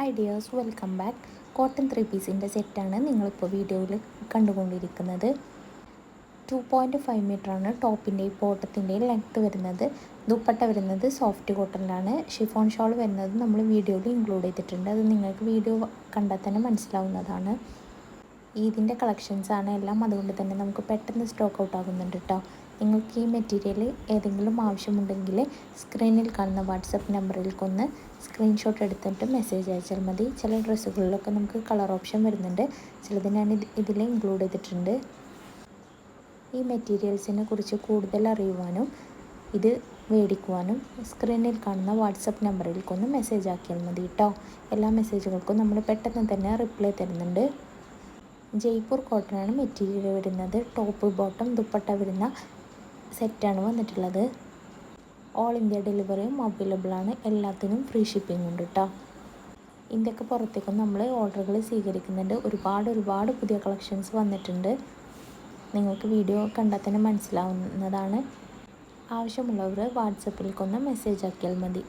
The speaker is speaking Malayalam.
Hi dears welcome back cotton three പീസിന്റെ സെറ്റാണ് നിങ്ങളിപ്പോൾ വീഡിയോയിൽ കണ്ടുകൊണ്ടിരിക്കുന്നത്. ടു പോയിന്റ് ഫൈവ് മീറ്ററാണ് ടോപ്പിന്റെയും ബോട്ടത്തിന്റെയും ലെങ്ത്ത് വരുന്നത്. ദുപ്പട്ട വരുന്നത് സോഫ്റ്റ് കോട്ടണിലാണ് ഷിഫോൺ ഷോൾ വരുന്നത് നമ്മൾ വീഡിയോയിൽ ഇൻക്ലൂഡ് ചെയ്തിട്ടുണ്ട്. അത് നിങ്ങൾക്ക് വീഡിയോ കണ്ടാൽ തന്നെ മനസ്സിലാവുന്നതാണ്. ഈദിന്റെ കളക്ഷൻസാണ് എല്ലാം അതുകൊണ്ട് തന്നെ നമുക്ക് പെട്ടെന്ന് സ്റ്റോക്ക് ഔട്ട് ആകുന്നുണ്ട് കേട്ടോ നിങ്ങൾക്ക് ഈ മെറ്റീരിയൽ ഏതെങ്കിലും ആവശ്യമുണ്ടെങ്കിൽ സ്ക്രീനിൽ കാണുന്ന വാട്സപ്പ് നമ്പറിലേക്കൊന്ന് സ്ക്രീൻഷോട്ട് എടുത്തിട്ട് മെസ്സേജ് അയച്ചാൽ മതി. ചില ഡ്രസ്സുകളിലൊക്കെ നമുക്ക് കളർ ഓപ്ഷൻ വരുന്നുണ്ട്. ചിലത് ഞാൻ ഇതിൽ ഇൻക്ലൂഡ് ചെയ്തിട്ടുണ്ട്. ഈ മെറ്റീരിയൽസിനെ കുറിച്ച് കൂടുതൽ അറിയുവാനും ഇത് മേടിക്കുവാനും സ്ക്രീനിൽ കാണുന്ന വാട്സപ്പ് നമ്പറിലേക്കൊന്ന് മെസ്സേജ് ആക്കിയാൽ മതി കേട്ടോ എല്ലാ മെസ്സേജുകൾക്കും നമ്മൾ പെട്ടെന്ന് തന്നെ റിപ്ലൈ തരുന്നുണ്ട്. ജയ്പൂർ കോട്ടനാണ് മെറ്റീരിയൽ വരുന്നത്. ടോപ്പ് ബോട്ടം ദുപ്പട്ട വരുന്ന സെറ്റാണ് വന്നിട്ടുള്ളത്. ഓൾ ഇന്ത്യ ഡെലിവറിയും അവൈലബിൾ ആണ്. എല്ലാത്തിനും ഫ്രീ ഷിപ്പിംഗ് ഉണ്ട് കേട്ടോ ഇന്ത്യയ്ക്ക് പുറത്തേക്കും നമ്മൾ ഓർഡറുകൾ സ്വീകരിക്കുന്നുണ്ട്. ഒരുപാട് ഒരുപാട് പുതിയ കളക്ഷൻസ് വന്നിട്ടുണ്ട്. നിങ്ങൾക്ക് വീഡിയോ കണ്ടാൽ തന്നെ മനസ്സിലാവുന്നതാണ്. ആവശ്യമുള്ളവർ വാട്സപ്പിലേക്കൊന്ന് മെസ്സേജ് ആക്കിയാൽ മതി.